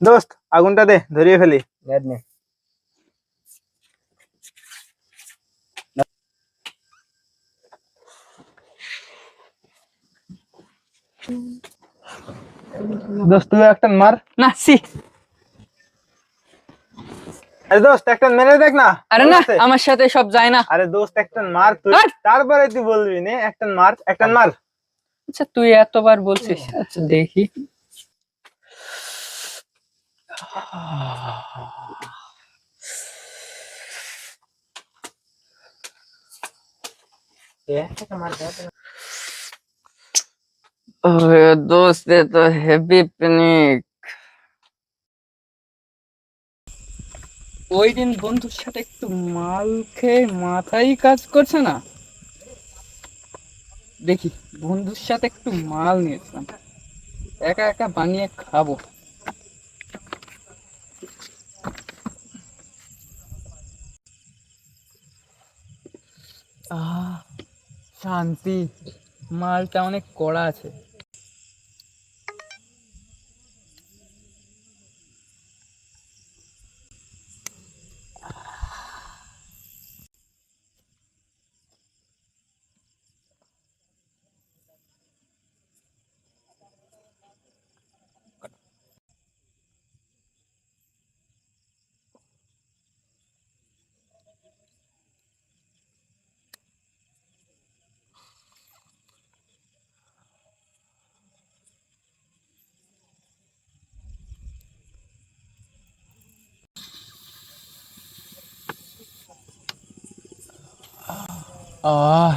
দোস্ত আগুনটা দে ধরিয়ে ফেলি। নে। দোস্ত তুই একটা মার। না সি। আরে দোস্ত একটা মেরে দেখ না। আরে না আমার সাথে সব যায় না। আরে দোস্ত একটা মার তুই। তারপরে তুই বলবি নে একটা মার একটা মার। আচ্ছা তুই এতবার বলছিস। আচ্ছা দেখি। এ তো হেভি পিকনিক ওই দিন বন্ধুর সাথে একটু মাল খেয়ে মাথাই কাজ করছে না? দেখি, বন্ধুর সাথে একটু মাল নিয়েছিলাম একা একা বানিয়ে খাব। শান্তি। মালটা অনেক কড়া আছে। আহ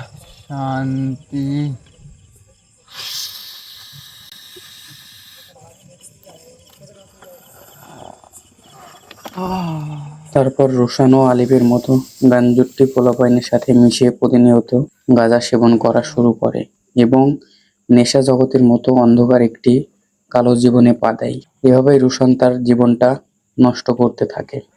তারপর রোশান ও আলিফের মতো গাঞ্জুট্টি পোলাপাইনের সাথে মিশে প্রতিনিয়ত গাঁজা সেবন করা শুরু করে এবং নেশা জগতের মতো অন্ধকার একটি কালো জীবনে পা দেয়। এভাবেই রোশান তার জীবনটা নষ্ট করতে থাকে।